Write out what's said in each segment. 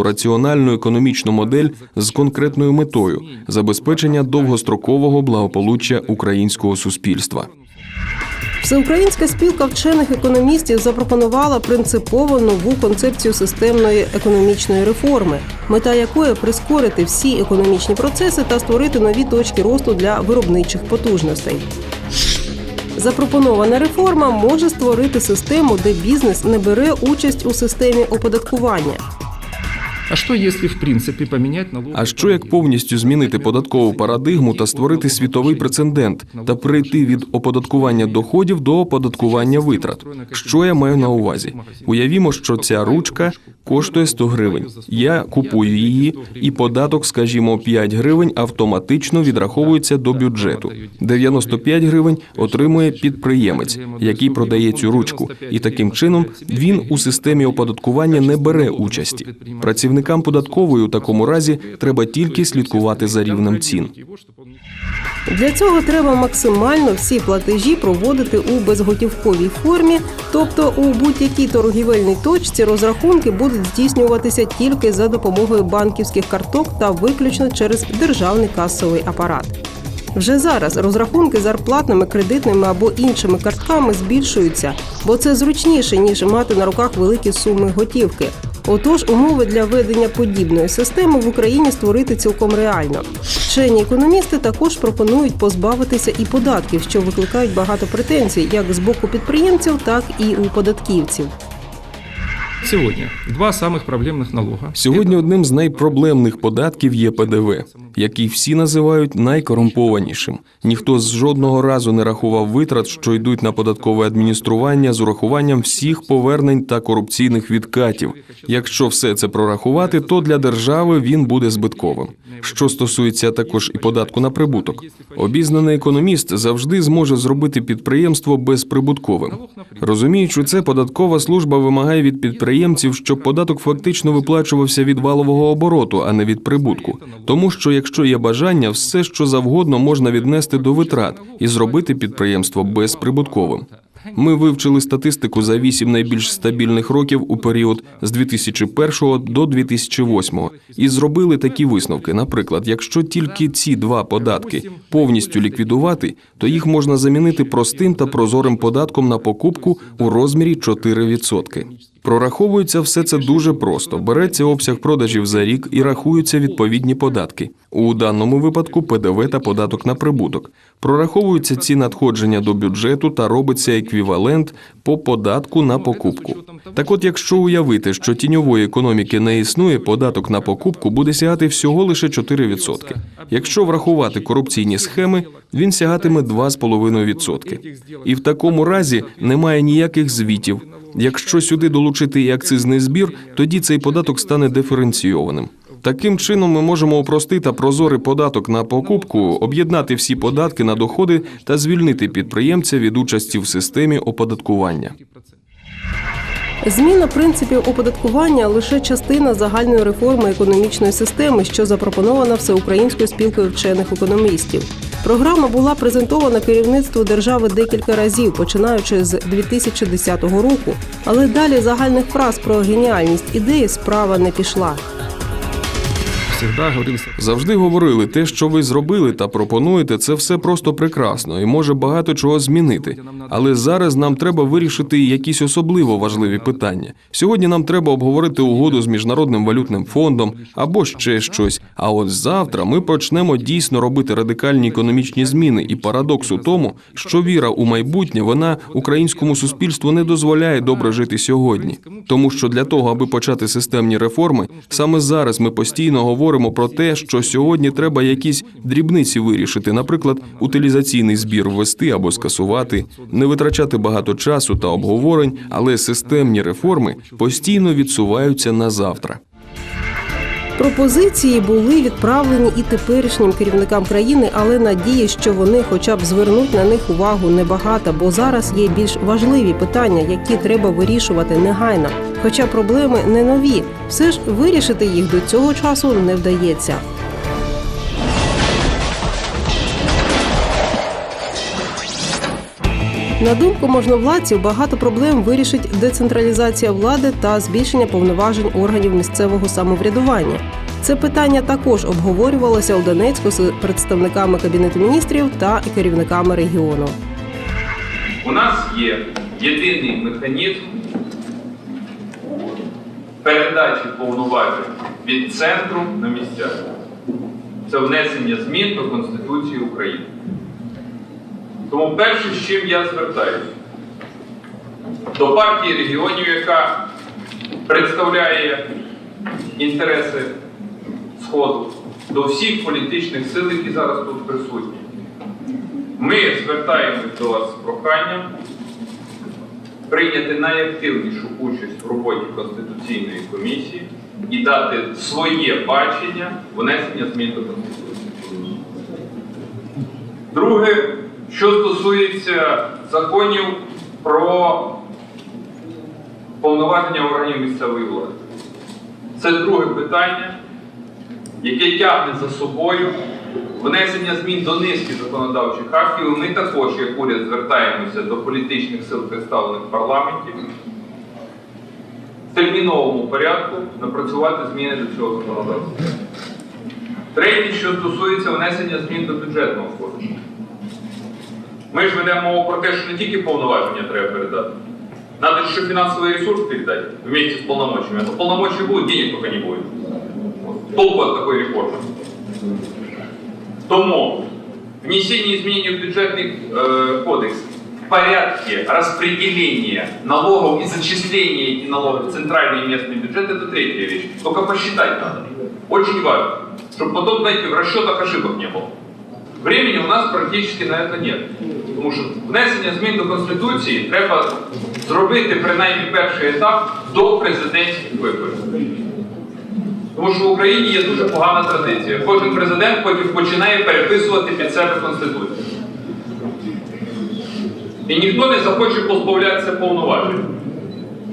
конкретну раціональну економічну модель з конкретною метою забезпечення довгострокового благополуччя українського суспільства. Всеукраїнська спілка вчених економістів запропонувала принципово нову концепцію системної економічної реформи, мета якої прискорити всі економічні процеси та створити нові точки росту для виробничих потужностей. Запропонована реформа може створити систему, де бізнес не бере участь у системі оподаткування. А что если в принципе поменять налоги? А що як повністю змінити податкову парадигму та створити світовий прецедент та перейти від оподаткування доходів до оподаткування витрат? Що я маю на увазі? Уявімо, що ця ручка коштує 100 гривень. Я купую її, і податок, скажімо, 5 гривень автоматично відраховується до бюджету. 95 гривень отримує підприємець, який продає цю ручку, і таким чином він у системі оподаткування не бере участі. Працівникам податкової у такому разі треба тільки слідкувати за рівнем цін. Для цього треба максимально всі платежі проводити у безготівковій формі, тобто у будь-якій торгівельній точці розрахунки будуть здійснюватися тільки за допомогою банківських карток та виключно через державний касовий апарат. Вже зараз розрахунки зарплатними, кредитними або іншими картками збільшуються, бо це зручніше ніж мати на руках великі суми готівки. Отож, умови для ведення подібної системи в Україні створити цілком реально. Вчені економісти також пропонують позбавитися і податків, що викликають багато претензій як з боку підприємців, так і у податківців. Сегодня два самых проблемных налога. Сьогодні одним з найпроблемних податків є ПДВ, який всі називають найкорумпованішим. Ніхто з жодного разу не рахував витрат, що йдуть на податкове адміністрування з урахуванням всіх повернень та корупційних відкатів. Якщо все це прорахувати, то для держави він буде збитковим. Що стосується також і податку на прибуток, обізнаний економіст завжди зможе зробити підприємство безприбутковим. Розуміючи це, податкова служба вимагає від підприємців, щоб податок фактично виплачувався від валового обороту, а не від прибутку. Тому що якщо є бажання, все що завгодно можна віднести до витрат і зробити підприємство безприбутковим. Ми вивчили статистику за вісім найбільш стабільних років у період з 2001 до 2008 і зробили такі висновки. Наприклад, якщо тільки ці два податки повністю ліквідувати, то їх можна замінити простим та прозорим податком на покупку у розмірі 4%. Прораховується все це дуже просто. Береться обсяг продажів за рік і рахуються відповідні податки. У даному випадку ПДВ та податок на прибуток. Прораховуються ці надходження до бюджету та робиться еквівалент по податку на покупку. Так от, якщо уявити, що тіньової економіки не існує, податок на покупку буде сягати всього лише 4%. Якщо врахувати корупційні схеми, він сягатиме 2,5%. І в такому разі немає ніяких звітів. Якщо сюди долучити і акцизний збір, тоді цей податок стане диференційованим. Таким чином ми можемо упростити прозорий податок на покупку, об'єднати всі податки на доходи та звільнити підприємця від участі в системі оподаткування. Зміна принципів оподаткування лише частина загальної реформи економічної системи, що запропонована всеукраїнською спілкою вчених економістів. Програма була презентована керівництву держави декілька разів, починаючи з 2010 року, але далі загальних фраз про геніальність ідеї справа не пішла. Завжди говорили, те, що ви зробили та пропонуєте, це все просто прекрасно і може багато чого змінити. Але зараз нам треба вирішити якісь особливо важливі питання. Сьогодні нам треба обговорити угоду з міжнародним валютним фондом або ще щось. А от завтра ми почнемо дійсно робити радикальні економічні зміни. І парадокс у тому, що віра у майбутнє вона українському суспільству не дозволяє добре жити сьогодні. Тому що для того, аби почати системні реформи, саме зараз ми постійно говоримо про те, що сьогодні треба якісь дрібниці вирішити, наприклад, утилізаційний збір ввести або скасувати, не витрачати багато часу та обговорень, але системні реформи постійно відсуваються на завтра. Пропозиції були відправлені і теперішнім керівникам країни, але надії, що вони хоча б звернуть на них увагу небагато, бо зараз є більш важливі питання, які треба вирішувати негайно. Хоча проблеми не нові, все ж вирішити їх до цього часу не вдається. На думку можновладців, багато проблем вирішить децентралізація влади та збільшення повноважень органів місцевого самоврядування. Це питання також обговорювалося у Донецьку з представниками кабінету міністрів та керівниками регіону. У нас є єдиний механізм передачі повноважень від центру на місця. Це внесення змін до Конституції України. Тому перше, з чим я звертаюся до партії регіонів, яка представляє інтереси Сходу, до всіх політичних сил, які зараз тут присутні. Ми звертаємось до вас з проханням прийняти найактивнішу участь в роботі Конституційної комісії і дати своє бачення внесення змін до Конституції. Друге, що стосується законів про повноваження органів місцевої влади. Це друге питання, яке тягне за собою внесення змін до низки законодавчих актів. Ми також, як уряд, звертаємося до політичних сил, представлених в парламенті, в терміновому порядку напрацювати зміни до цього законодавства. Третє, що стосується внесення змін до бюджетного кодексу. Ми ж ведемо мову про те, що не тільки повноваження треба передати. Надо еще финансовый ресурс передать вместе с полномочиями. А то полномочия будут, денег только не будет Вот. Толку от такой реформы. Тому внесение изменений в бюджетный э, кодекс в порядке распределения налогов и зачисления этих налогов в центральный и местный бюджет это третья вещь. Только посчитать надо. Очень важно. Чтобы потом, знаете, в расчетах ошибок не было. Времени у нас практично на це нет. Тому що внесення змін до Конституції треба зробити принаймні перший етап до президентських виборів. Тому що в Україні є дуже погана традиція. Кожен президент потім починає переписувати під себе Конституцію. І ніхто не захоче позбавлятися повноважень.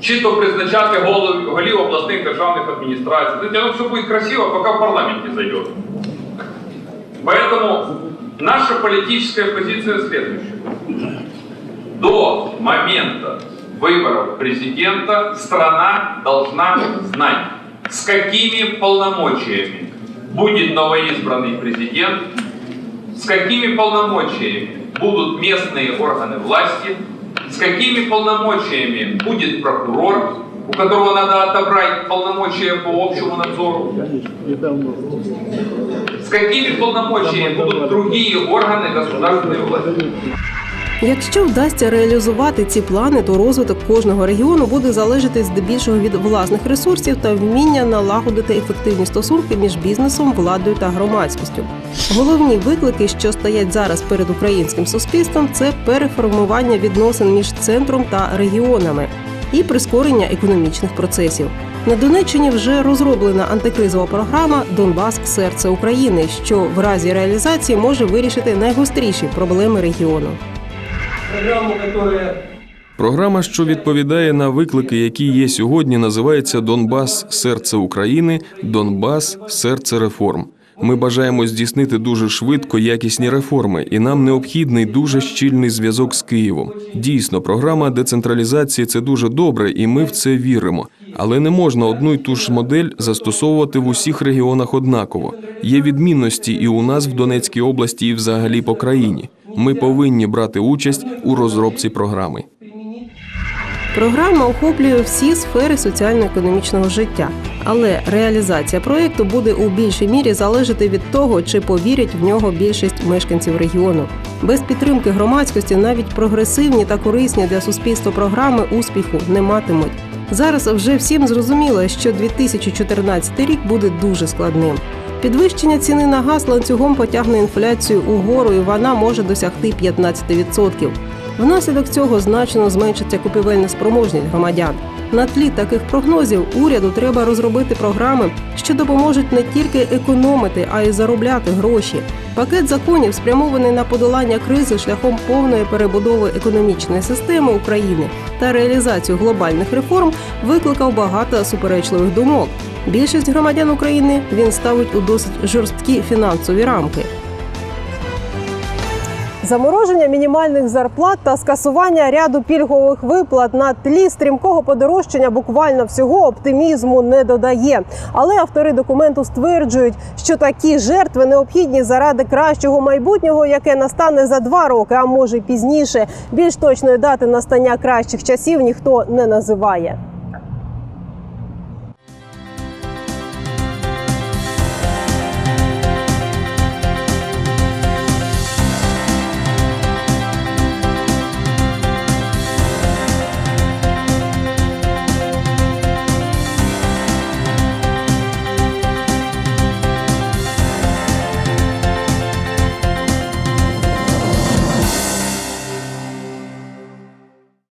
Чи то призначати голів, голів обласних державних адміністрацій. Знаете, оно все будет красиво, пока в парламенте зайдет. Поэтому наша политическая позиция следующая. До момента выборов президента страна должна знать, с какими полномочиями будет новоизбранный президент, с какими полномочиями будут местные органы власти, с какими полномочиями будет прокурор, у которого надо отобрать полномочия по общему надзору, с какими полномочиями будут другие органы государственной власти. Якщо вдасться реалізувати ці плани, то розвиток кожного регіону буде залежати здебільшого від власних ресурсів та вміння налагодити ефективні стосунки між бізнесом, владою та громадськістю. Головні виклики, що стоять зараз перед українським суспільством, це переформування відносин між центром та регіонами і прискорення економічних процесів. На Донеччині вже розроблена антикризова програма Донбас серце України, що в разі реалізації може вирішити найгостріші проблеми регіону. Программу, которая Програма, що відповідає на виклики, які є сьогодні, називається Донбас серце України, Донбас серце реформ. Ми бажаємо здійснити дуже швидко якісні реформи, і нам необхідний дуже щільний зв'язок з Києвом. Дійсно, програма децентралізації це дуже добре, і ми в це віримо. Але не можна одну й ту ж модель застосовувати в усіх регіонах однаково. Є відмінності і у нас в Донецькій області, і взагалі по країні. Ми повинні брати участь у розробці програми. Програма охоплює всі сфери соціально-економічного життя, але реалізація проєкту буде у більшій мірі залежати від того, чи повірять в нього більшість мешканців регіону. Без підтримки громадськості навіть прогресивні та корисні для суспільства програми успіху не матимуть. Зараз вже всім зрозуміло, що 2014 рік буде дуже складним. Підвищення ціни на газ ланцюгом потягне інфляцію угору, і вона може досягти 15%. Внаслідок цього значно зменшиться купівельна спроможність громадян. На тлі таких прогнозів уряду треба розробити програми, що допоможуть не тільки економити, а й заробляти гроші. Пакет законів спрямований на подолання кризи шляхом повної перебудови економічної системи України та реалізацію глобальних реформ викликав багато суперечливих думок. Більшість громадян України він ставить у досить жорсткі фінансові рамки. Замороження мінімальних зарплат та скасування ряду пільгових виплат на тлі стрімкого подорожчання буквально всього оптимізму не додає. Але автори документу стверджують, що такі жертви необхідні заради кращого майбутнього, яке настане за два роки, а може й пізніше. Більш точної дати настання кращих часів ніхто не називає.